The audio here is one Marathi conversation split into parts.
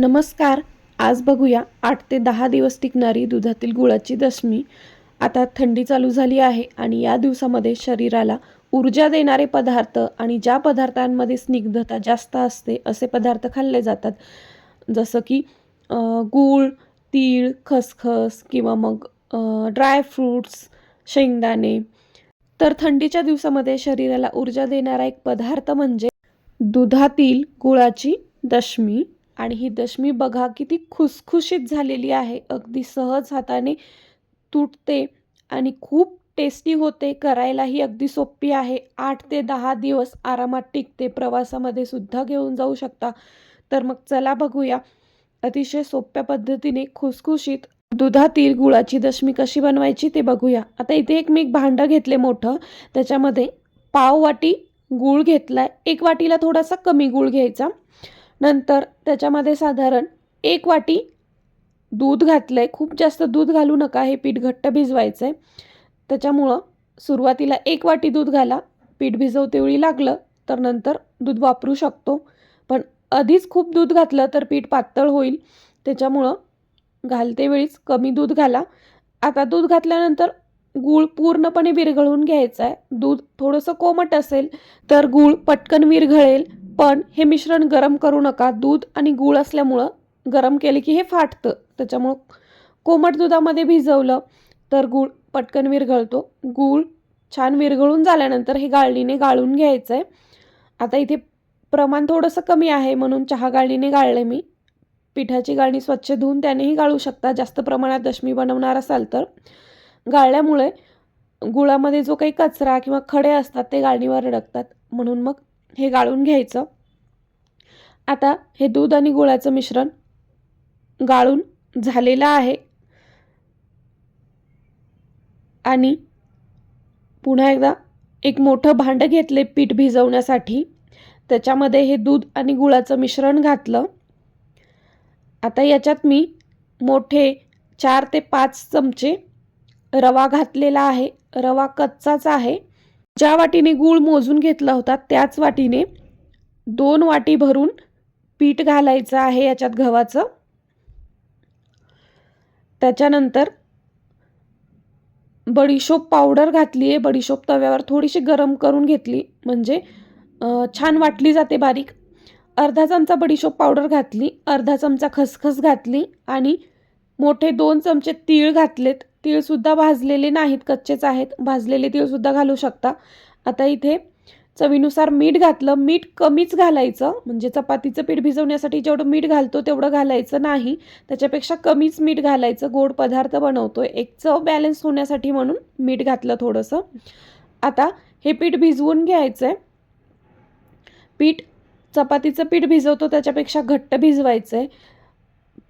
नमस्कार. आज बघूया आठ ते दहा दिवस टिकणारी दुधातील गुळाची दशमी. आता थंडी चालू झाली आहे आणि या दिवसामध्ये शरीराला ऊर्जा देणारे पदार्थ आणि ज्या पदार्थांमध्ये स्निग्धता जास्त असते असे पदार्थ खाल्ले जातात. जसं की गूळ तीळ खसखस किंवा मग ड्रायफ्रूट्स शेंगदाणे. तर थंडीच्या दिवसामध्ये शरीराला ऊर्जा देणारा एक पदार्थ म्हणजे दुधातील गुळाची दशमी. आणि ही दशमी बघा किती खुसखुशीत झालेली आहे. अगदी सहज हाताने तुटते आणि खूप टेस्टी होते. करायलाही अगदी सोपी आहे. आठ ते दहा दिवस आरामात टिकते. प्रवासामध्ये सुद्धा घेऊन जाऊ शकता. तर मग चला बघूया. अतिशय सोप्या पद्धतीने खुसखुशीत दुधातील गुळाची दशमी कशी बनवायची ते बघूया. आता इथे एक मी एक भांडं घेतले मोठं. त्याच्यामध्ये पाव वाटी गूळ आहे एक वाटीला थोडासा कमी गूळ घ्यायचा. नंतर त्याच्यामध्ये साधारण एक वाटी दूध घातलं आहे खूप जास्त दूध घालू नका हे पीठ घट्ट भिजवायचं आहे त्याच्यामुळं सुरुवातीला एक वाटी दूध घाला. पीठ भिजवतेवेळी लागलं तर नंतर दूध वापरू शकतो. पण आधीच खूप दूध घातलं तर पीठ पातळ होईल. त्याच्यामुळं घालते वेळीच कमी दूध घाला. आता दूध घातल्यानंतर गूळ पूर्णपणे विरघळून घ्यायचं आहे दूध थोडंसं कोमट असेल तर गूळ पटकन विरघळेल. पण हे मिश्रण गरम करू नका. दूध आणि गूळ असल्यामुळं गरम केले की हे फाटतं. त्याच्यामुळं कोमट दुधामध्ये भिजवलं तर गूळ पटकन विरघळतो. गूळ छान विरघळून झाल्यानंतर हे गाळणीने गाळून घ्यायचं आहे आता इथे प्रमाण थोडंसं कमी आहे म्हणून चहा गाळणीने गाळले मी. पिठाची गाळणी स्वच्छ धुवून त्यानेही गाळू शकता. जास्त प्रमाणात दशमी बनवणार असाल तर. गाळल्यामुळे गुळामध्ये जो काही कचरा किंवा खडे असतात ते गाळणीवर अडकतात. म्हणून मग हे गाळून घ्यायचं. आता हे दूध आणि गुळाचं मिश्रण गाळून झालेलं आहे. आणि पुन्हा एकदा एक मोठं भांडं घेतले पीठ भिजवण्यासाठी. त्याच्यामध्ये हे दूध आणि गुळाचं मिश्रण घातलं. आता याच्यात मी मोठे चार ते पाच चमचे रवा घातलेला आहे. रवा कच्चाच आहे. ज्या वाटीने गूळ मोजून घेतला होता त्याच वाटीने दोन वाटी भरून पीठ घालायचं आहे याच्यात गव्हाचं. त्याच्यानंतर बडीशोप पावडर घातली आहे बडीशोप तव्यावर थोडीशी गरम करून घेतली म्हणजे छान वाटली जाते बारीक. अर्धा चमचा बडीशोप पावडर घातली अर्धा चमचा खसखस घातली आणि मोठे दोन चमचे तीळ घातलेत. तीळसुद्धा भाजलेले नाहीत कच्चेच आहेत. भाजलेले तीळसुद्धा घालू शकता. आता इथे चवीनुसार मीठ घातलं मीठ कमीच घालायचं. म्हणजे चपातीचं पीठ भिजवण्यासाठी जेवढं मीठ घालतो तेवढं घालायचं नाही. त्याच्यापेक्षा कमीच मीठ घालायचं. गोड पदार्थ बनवतो एक चव बॅलन्स होण्यासाठी म्हणून मीठ घातलं थोडंसं. आता हे पीठ भिजवून घ्यायचं आहे पीठ चपातीचं पीठ भिजवतो त्याच्यापेक्षा घट्ट भिजवायचं आहे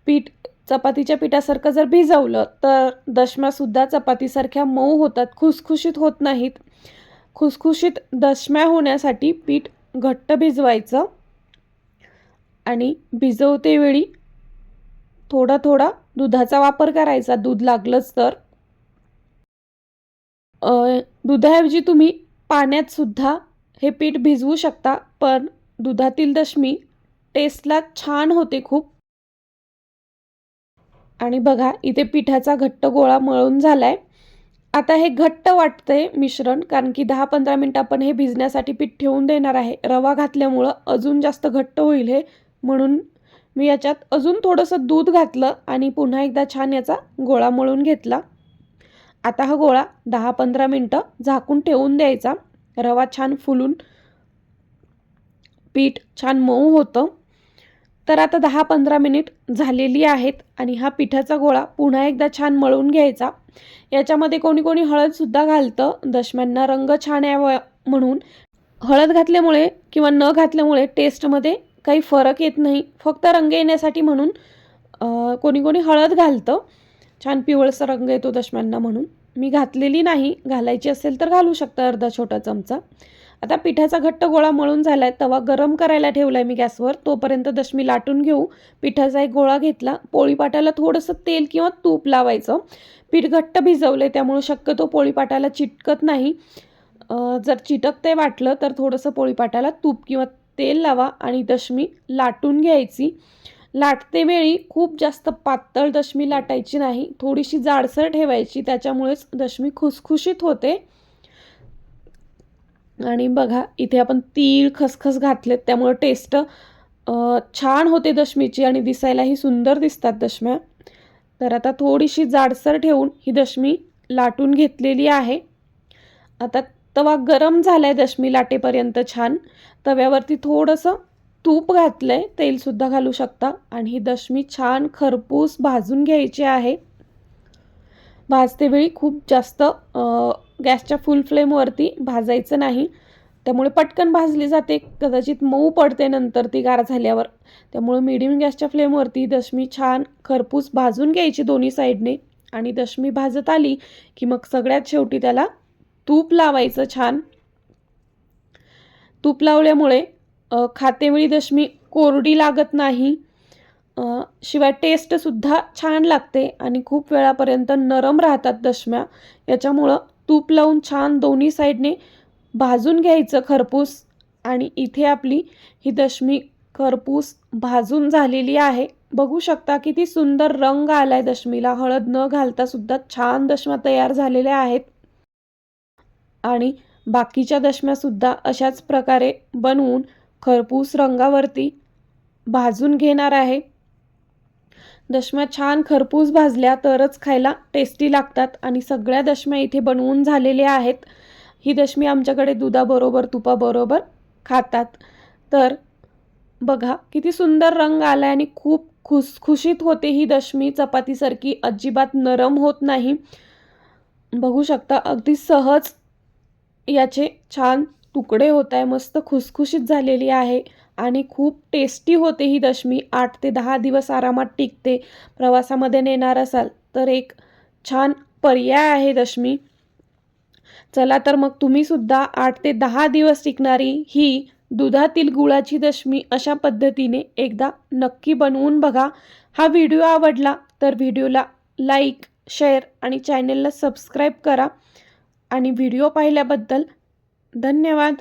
पीठ चपातीच्या पिठासारखं जर भिजवलं तर दशम्यासुद्धा चपातीसारख्या मऊ होतात खुसखुशीत होत नाहीत. खुसखुशीत दशम्या होण्यासाठी पीठ घट्ट भिजवायचं आणि भिजवते वेळी थोडा थोडा दुधाचा वापर करायचा. दूध लागलंच तर. दुधाऐवजी तुम्ही पाण्यात सुद्धा हे पीठ भिजवू शकता पण दुधातील दशमी टेस्टला छान होते खूप. आणि बघा इथे पिठाचा घट्ट गोळा मळून झाला आहे आता हे घट्ट वाटतंय मिश्रण कारण की दहा पंधरा मिनटं आपण हे भिजण्यासाठी पीठ ठेवून देणार आहे. रवा घातल्यामुळं अजून जास्त घट्ट होईल हे. म्हणून मी याच्यात अजून थोडंसं दूध घातलं आणि पुन्हा एकदा छान याचा गोळा मळून घेतला. आता हा गोळा दहा पंधरा मिनटं झाकून ठेवून द्यायचा. रवा छान फुलून पीठ छान मऊ होतं. तर आता दहा पंधरा मिनिट झालेली आहेत आणि हा पिठाचा गोळा पुन्हा एकदा छान मळून घ्यायचा. याच्यामध्ये कोणी कोणी हळदसुद्धा घालतं. दशम्यांना रंग छान यावं म्हणून. हळद घातल्यामुळे किंवा न घातल्यामुळे टेस्टमध्ये काही फरक येत नाही. फक्त रंग येण्यासाठी म्हणून कोणी कोणी हळद घालतं. छान पिवळसा रंग येतो दशम्यांना म्हणून. मी घातलेली नाही. घालायची असेल तर घालू शकता अर्धा छोटा चमचा. आता पिठाचा घट्ट गोळा मळून झाला आहे तवा गरम करायला ठेवला आहे मी गॅसवर तोपर्यंत दशमी लाटून घेऊ. पिठाचा एक गोळा घेतला पोळीपाटाला थोडंसं तेल किंवा तूप लावायचं. पीठ घट्ट भिजवलं आहे त्यामुळं शक्यतो पोळीपाटाला चिटकत नाही. जर चिटकते वाटलं तर थोडंसं पोळीपाटाला तूप किंवा तेल लावा आणि दशमी लाटून घ्यायची. लाटते वेळी खूप जास्त पातळ दशमी लाटायची नाही थोडीशी जाडसर ठेवायची त्याच्यामुळेच दशमी खुसखुशीत होते. आणि बघा इथे आपण तीळ खसखस घातलेत त्यामुळं टेस्ट छान होते दशमीची आणि दिसायलाही सुंदर दिसतात दशम्या. तर आता थोडीशी जाडसर ठेवून ही दशमी लाटून घेतलेली आहे. आता तवा गरम झाला आहे दशमी लाटेपर्यंत छान. तव्यावरती थोडंसं तूप घातलं आहे तेलसुद्धा घालू शकता. आणि ही दशमी छान खरपूस भाजून घ्यायची आहे. भाजते वेळी खूप जास्त गॅसच्या फुल फ्लेमवरती भाजायचं नाही. त्यामुळे पटकन भाजली जाते. कदाचित मऊ पडते नंतर ती गार झाल्यावर. त्यामुळे मिडियम गॅसच्या फ्लेमवरती दशमी छान खरपूस भाजून घ्यायची दोन्ही साईडने आणि दशमी भाजत आली की मग सगळ्यात शेवटी त्याला तूप लावायचं छान. तूप लावल्यामुळे खातेवेळी दशमी कोरडी लागत नाही. शिवाय टेस्टसुद्धा छान लागते आणि खूप वेळापर्यंत नरम राहतात दशम्या. याच्यामुळं तूप लावून छान दोन्ही साईडने भाजून घ्यायचं खरपूस. आणि इथे आपली ही दशमी खरपूस भाजून झालेली आहे. बघू शकता किती सुंदर रंग आलाय दशमीला. हळद न घालता सुद्धा छान दशम्या तयार झालेल्या आहेत. आणि बाकीच्या दशम्यासुद्धा अशाच प्रकारे बनवून खरपूस रंगावरती भाजून घेणार आहे. दशम्या छान खरपूस भाजल्या तरच खायला टेस्टी लागतात आणि सगळ्या दशम्या इथे बनवून झालेल्या आहेत. ही दशमी आमच्याकडे दुधाबरोबर तुपाबरोबर खातात. तर बघा किती सुंदर रंग आला आहे आणि खूप खुसखुशीत होते ही दशमी. चपातीसारखी अजिबात नरम होत नाही. बघू शकता अगदी सहज याचे छान तुकडे होत आहे. मस्त खुसखुशीत झालेली आहे. आणि खूप टेस्टी होते ही दशमी. आठ ते दहा दिवस आरामात टिकते. प्रवासामध्ये नेणार असाल तर एक छान पर्याय आहे दशमी. चला तर मग तुम्हीसुद्धा आठ ते दहा दिवस टिकणारी ही दुधातील गुळाची दशमी अशा पद्धतीने एकदा नक्की बनवून बघा. हा व्हिडिओ आवडला तर व्हिडिओला लाईक शेअर आणि चॅनलला सबस्क्राईब करा. आणि व्हिडिओ पाहिल्याबद्दल धन्यवाद.